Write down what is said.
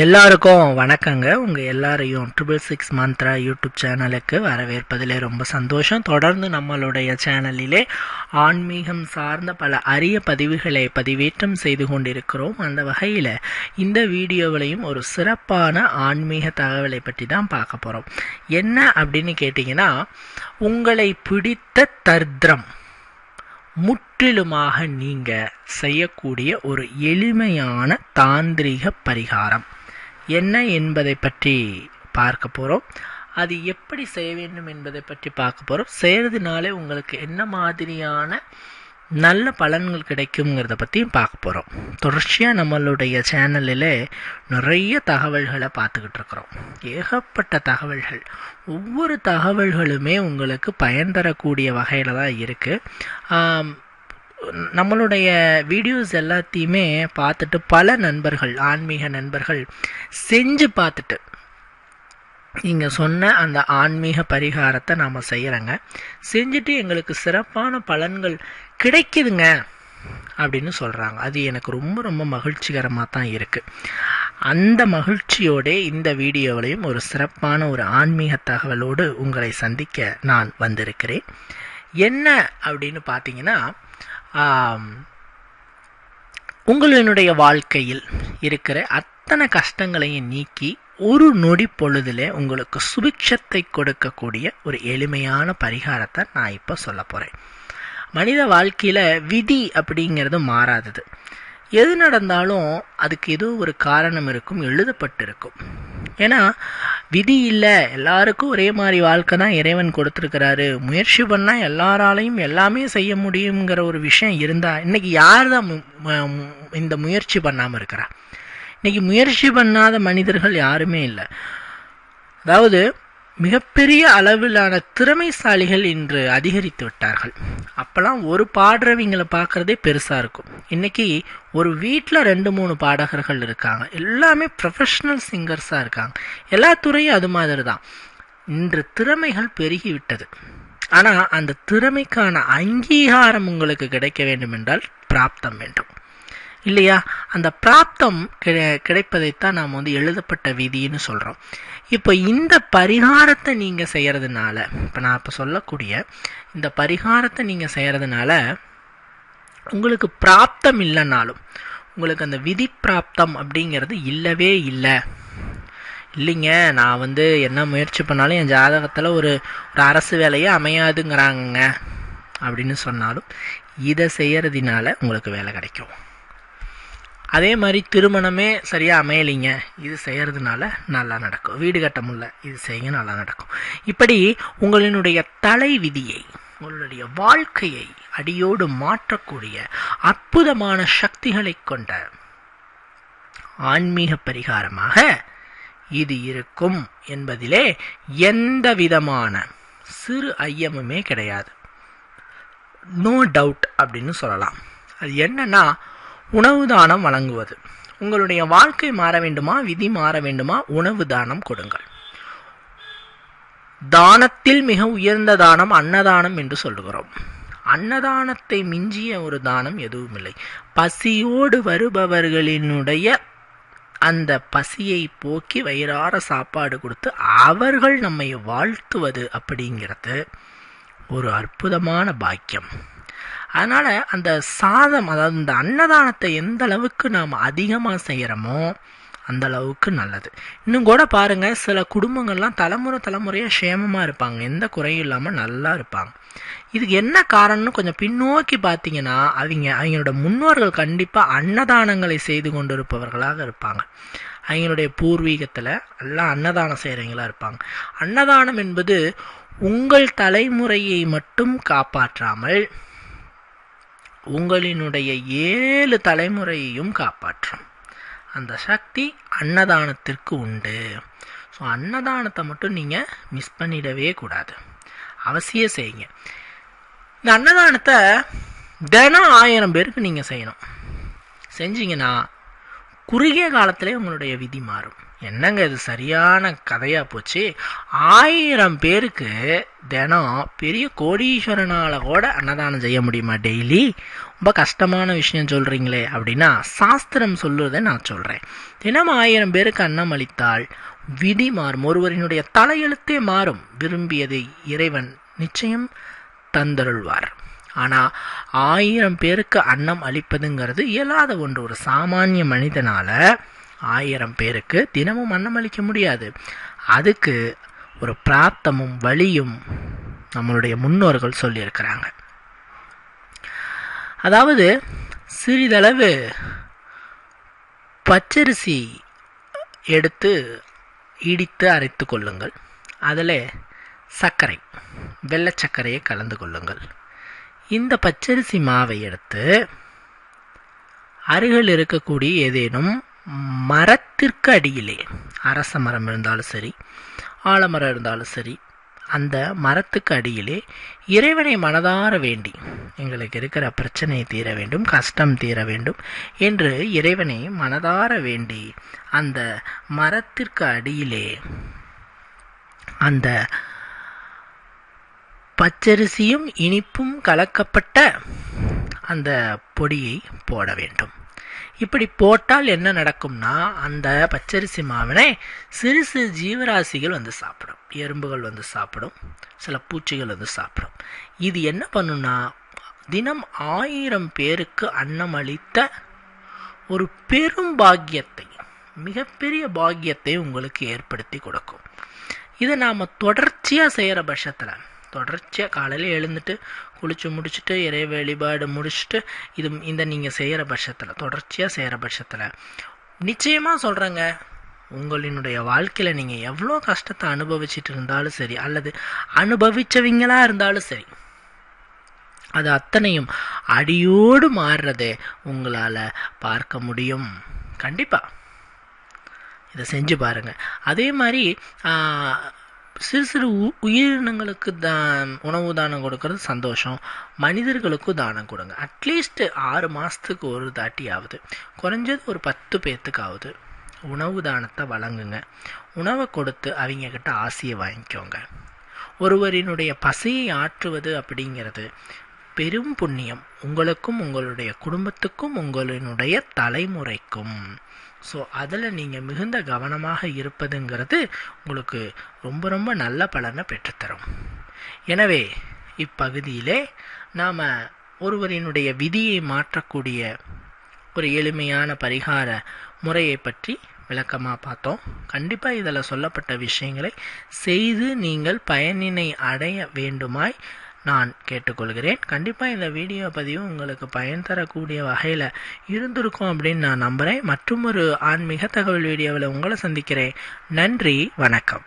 எல்லாருக்கும் வணக்கங்க. உங்கள் எல்லாரையும் ட்ரிபிள் சிக்ஸ் மந்த்ரா யூடியூப் சேனலுக்கு வரவேற்பதிலே ரொம்ப சந்தோஷம். தொடர்ந்து நம்மளுடைய சேனலிலே ஆன்மீகம் சார்ந்த பல அரிய பதிவுகளை பதிவேற்றம் செய்து கொண்டிருக்கிறோம். அந்த வகையில் இந்த வீடியோவிலையும் ஒரு சிறப்பான ஆன்மீக தகவலை பற்றி தான் பார்க்க போகிறோம் என்ன அப்படின்னு கேட்டிங்கன்னா உங்களை பிடித்த தர்திரம் முற்றிலுமாக நீங்கள் செய்யக்கூடிய ஒரு எளிமையான தாந்திரிக பரிகாரம். என்ன என்பதை பற்றி பார்க்க போகிறோம் அது எப்படி செய்ய வேண்டும் என்பதை பற்றி பார்க்க போகிறோம் செய்கிறதுனாலே உங்களுக்கு என்ன மாதிரியான நல்ல பலன்கள் கிடைக்குங்கிறத பற்றியும் பார்க்க போகிறோம் தொடர்ச்சியாக நம்மளுடைய சேனலில் நிறைய தகவல்களை பார்த்துக்கிட்டு இருக்கிறோம். ஏகப்பட்ட தகவல்கள். ஒவ்வொரு தகவல்களுமே உங்களுக்கு பயன் தரக்கூடிய வகையில் தான் இருக்குது நம்மளுடைய வீடியோஸ் எல்லாத்தையுமே பார்த்துட்டு பல நண்பர்கள் ஆன்மீக நண்பர்கள் செஞ்சு பார்த்துட்டு நீங்கள் சொன்ன அந்த ஆன்மீக பரிகாரத்தை நாம் செய்கிறோங்க செஞ்சுட்டு எங்களுக்கு சிறப்பான பலன்கள் கிடைக்குதுங்க அப்படின்னு சொல்கிறாங்க அது எனக்கு ரொம்ப ரொம்ப மகிழ்ச்சிகரமாக தான் இருக்குது அந்த மகிழ்ச்சியோட இந்த வீடியோவிலையும் ஒரு சிறப்பான ஒரு ஆன்மீக தகவலோடு உங்களை சந்திக்க நான் வந்திருக்கிறேன். என்ன அப்படின்னு பார்த்தீங்கன்னா உங்களினுடைய வாழ்க்கையில் இருக்கிற அத்தனை கஷ்டங்களையும் நீக்கி ஒரு நொடி பொழுதில் உங்களுக்கு சுபிக்ஷத்தை கொடுக்கக்கூடிய ஒரு எளிமையான பரிகாரத்தை நான் இப்போ சொல்ல போகிறேன் மனித வாழ்க்கையில் விதி அப்படிங்கிறது மாறாதது. எது நடந்தாலும் அதுக்கு ஏதோ ஒரு காரணம் இருக்கும் எழுதப்பட்டு இருக்கும் ஏன்னா விதி இல்லை. எல்லாருக்கும் ஒரே மாதிரி வாழ்க்கை தான் இறைவன் கொடுத்துருக்கிறாரு. முயற்சி பண்ணால் எல்லாராலையும் எல்லாமே செய்ய முடியுங்கிற ஒரு விஷயம் இருந்தால் இன்றைக்கி யார் தான் இந்த முயற்சி பண்ணாமல் இருக்கிறா? இன்றைக்கி முயற்சி பண்ணாத மனிதர்கள் யாருமே இல்லை. அதாவது மிகப்பெரிய அளவிலான திறமைசாலிகள் இன்று அதிகரித்து விட்டார்கள். அப்போல்லாம் ஒரு பாடுறவங்களை பார்க்குறதே பெருசாக இருக்கும். இன்றைக்கி ஒரு வீட்டில் ரெண்டு மூணு பாடகர்கள் இருக்காங்க. எல்லாமே ப்ரொஃபஷ்னல் சிங்கர்ஸாக இருக்காங்க. எல்லா துறையும் அது மாதிரி தான். இன்று திறமைகள் பெருகிவிட்டது ஆனால் அந்த திறமைக்கான அங்கீகாரம் உங்களுக்கு கிடைக்க வேண்டும் என்றால் பிராப்தம் வேண்டும். இல்லையா? அந்த பிராப்தம் கிடை கிடைப்பதைத்தான் நாம் வந்து எழுதப்பட்ட விதின்னு சொல்கிறோம் இப்போ இந்த பரிகாரத்தை நீங்கள் செய்கிறதுனால இப்போ நான் இப்போ சொல்லக்கூடிய இந்த பரிகாரத்தை நீங்கள் செய்கிறதுனால உங்களுக்கு பிராப்தம் இல்லைனாலும் உங்களுக்கு அந்த விதி பிராப்தம் அப்படிங்கிறது இல்லவே இல்லை. இல்லைங்க நான் வந்து என்ன முயற்சி பண்ணாலும் என் ஜாதகத்தில் ஒரு ஒரு அரசு வேலையே அமையாதுங்கிறாங்க அப்படின்னு சொன்னாலும் இதை செய்கிறதுனால உங்களுக்கு வேலை கிடைக்கும். அதே மாதிரி திருமணமே சரியாக அமையலைங்க. இது செய்கிறதுனால நல்லா நடக்கும். வீடு கட்ட முடியல. இது செய்ய நல்லா நடக்கும். இப்படி உங்களினுடைய தலை விதியை உங்களுடைய வாழ்க்கையை அடியோடு மாற்றக்கூடிய அற்புதமான சக்திகளை கொண்ட ஆன்மீக பரிகாரமாக இது இருக்கும் என்பதிலே எந்த விதமான சிறு ஐயமுமே கிடையாது. நோ டவுட் அப்படின்னு சொல்லலாம். அது என்னன்னா உணவு தானம் வழங்குவது. உங்களுடைய வாழ்க்கை மாற வேண்டுமா விதி மாற வேண்டுமா உணவு தானம் கொடுங்கள். தானத்தில் மிக உயர்ந்த தானம் அன்னதானம் என்று சொல்லுகிறோம். அன்னதானத்தை மிஞ்சிய ஒரு தானம் எதுவும் இல்லை பசியோடு வருபவர்களினுடைய அந்த பசியை போக்கி வயிறார சாப்பாடு கொடுத்து அவர்கள் நம்மை வாழ்த்துவது அப்படிங்கிறது ஒரு அற்புதமான பாக்கியம். அதனால் அந்த சாதம் அதாவது இந்த அன்னதானத்தை எந்த அளவுக்கு நாம் அதிகமாக செய்கிறோமோ அந்த அளவுக்கு நல்லது. இன்னும் கூட பாருங்கள் சில குடும்பங்கள்லாம் தலைமுறை தலைமுறையாக சேமமாக இருப்பாங்க. எந்த குறையும் இல்லாமல் நல்லா இருப்பாங்க. இதுக்கு என்ன காரணம்னு கொஞ்சம் பின்னோக்கி பார்த்தீங்கன்னா அவங்க அவங்களோட முன்னோர்கள் கண்டிப்பாக அன்னதானங்களை செய்து கொண்டிருப்பவர்களாக இருப்பாங்க. அவங்களுடைய பூர்வீகத்தில் எல்லாம் அன்னதானம் செய்கிறவங்களா இருப்பாங்க. அன்னதானம் என்பது உங்கள் தலைமுறையை மட்டும் காப்பாற்றாமல் உங்களினுடைய ஏழு தலைமுறையையும் காப்பாற்றும். அந்த சக்தி அன்னதானத்திற்கு உண்டு. ஸோ அன்னதானத்தை மட்டும் நீங்கள் மிஸ் பண்ணிடவே கூடாது. அவசியம் செய்யுங்க. இந்த அன்னதானத்தை தினம் ஆயிரம் பேருக்கு நீங்கள் செய்யணும். செஞ்சீங்கன்னா குறுகிய காலத்திலே உங்களுடைய விதி மாறும். என்னங்க இது சரியான கதையாக போச்சு? ஆயிரம் பேருக்கு தினம் பெரிய கோடீஸ்வரனால் கூட அன்னதானம் செய்ய முடியுமா டெய்லி? ரொம்ப கஷ்டமான விஷயம் சொல்கிறீங்களே அப்படின்னா சாஸ்திரம் சொல்லுறதை நான் சொல்கிறேன் தினம் ஆயிரம் பேருக்கு அன்னம் அளித்தால் விதி மாறும். ஒருவரினுடைய தலையெழுத்தே மாறும். விரும்பியதை இறைவன் நிச்சயம் தந்தருள்வார். ஆனால் ஆயிரம் பேருக்கு அன்னம் அளிப்பதுங்கிறது இயலாத ஒன்று. ஒரு சாமானிய மனிதனால் ஆயிரம் பேருக்கு தினமும் அன்னம் அளிக்க முடியாது. அதுக்கு ஒரு பிராப்தமும் வழியும் நம்மளுடைய முன்னோர்கள் சொல்லியிருக்கிறாங்க. அதாவது சிறிதளவு பச்சரிசி எடுத்து இடித்து அரைத்து கொள்ளுங்கள். அதில் சர்க்கரை வெள்ளை சர்க்கரையை கலந்து கொள்ளுங்கள். இந்த பச்சரிசி மாவை எடுத்து அருகில் இருக்கக்கூடிய ஏதேனும் மரத்திற்கு அடியிலே அரச மரம் இருந்தாலும் சரி ஆலமரம் இருந்தாலும் சரி அந்த மரத்துக்கு அடியிலே இறைவனை மனதார வேண்டி எங்களுக்கு இருக்கிற பிரச்சனையை தீர வேண்டும் கஷ்டம் தீர வேண்டும் என்று இறைவனை மனதார வேண்டி அந்த மரத்திற்கு அடியிலே அந்த பச்சரிசியும் இனிப்பும் கலக்கப்பட்ட அந்த பொடியை போட வேண்டும். இப்படி போட்டால் என்ன நடக்கும்னா அந்த பச்சரிசி மாவினை சிறு சிறு ஜீவராசிகள் வந்து சாப்பிடும். எறும்புகள் வந்து சாப்பிடும். சில பூச்சிகள் வந்து சாப்பிடும். இது என்ன பண்ணுன்னா தினம் ஆயிரம் பேருக்கு அன்னம் அளித்த ஒரு பெரும் பாக்கியத்தை மிகப்பெரிய பாக்கியத்தை உங்களுக்கு ஏற்படுத்தி கொடுக்கும். இதை நாம் தொடர்ச்சியாக செய்கிற பட்சத்தில் தொடர்ச்சியாக காலையில் எழுந்துட்டு குளித்து முடிச்சுட்டு இறை வழிபாடு முடிச்சுட்டு இது இந்த நீங்கள் செய்கிற பட்சத்தில் தொடர்ச்சியாக செய்கிற பட்சத்தில். நிச்சயமாக சொல்கிறேங்க உங்களினுடைய வாழ்க்கையில் நீங்கள் எவ்வளோ கஷ்டத்தை அனுபவிச்சுட்டு இருந்தாலும் சரி அல்லது அனுபவிச்சவங்களா இருந்தாலும் சரி அது அத்தனையும் அடியோடு மாறுறதை உங்களால் பார்க்க முடியும். கண்டிப்பாக இதை செஞ்சு பாருங்கள் அதே மாதிரி சிறு சிறு உயிரினங்களுக்கு தான் உணவு தானம் கொடுக்கறது சந்தோஷம். மனிதர்களுக்கும் தானம் கொடுங்க. அட்லீஸ்ட் ஆறு மாதத்துக்கு ஒரு தாட்டி ஆகுது குறைஞ்சது ஒரு பத்து பேர்த்துக்காவது உணவு தானத்தை வழங்குங்க. உணவை கொடுத்து அவங்க கிட்ட ஆசையை வாங்கிக்கோங்க. ஒருவரினுடைய பசியை ஆற்றுவது அப்படிங்கிறது பெரும் புண்ணியம் உங்களுக்கும் உங்களுடைய குடும்பத்துக்கும் உங்களினுடைய தலைமுறைக்கும். ஸோ அதில் நீங்கள் மிகுந்த கவனமாக இருப்பதுங்கிறது உங்களுக்கு ரொம்ப ரொம்ப நல்ல பலனை பெற்றுத்தரும். எனவே இப்பகுதியிலே நாம் ஒருவரினுடைய விதியை மாற்றக்கூடிய ஒரு எளிமையான பரிகார முறையை பற்றி விளக்கமாக பார்த்தோம். கண்டிப்பாக இதில் சொல்லப்பட்ட விஷயங்களை செய்து நீங்கள் பயனினை அடைய வேண்டுமாய் நான் கேட்டுக்கொள்கிறேன். கண்டிப்பாக இந்த வீடியோ பதிவு உங்களுக்கு பயன் தரக்கூடிய வகையில் இருந்திருக்கும் அப்படின்னு நான் நம்புகிறேன் மற்றும் ஒரு ஆன்மீக தகவல் வீடியோவில் உங்களை சந்திக்கிறேன். நன்றி வணக்கம்.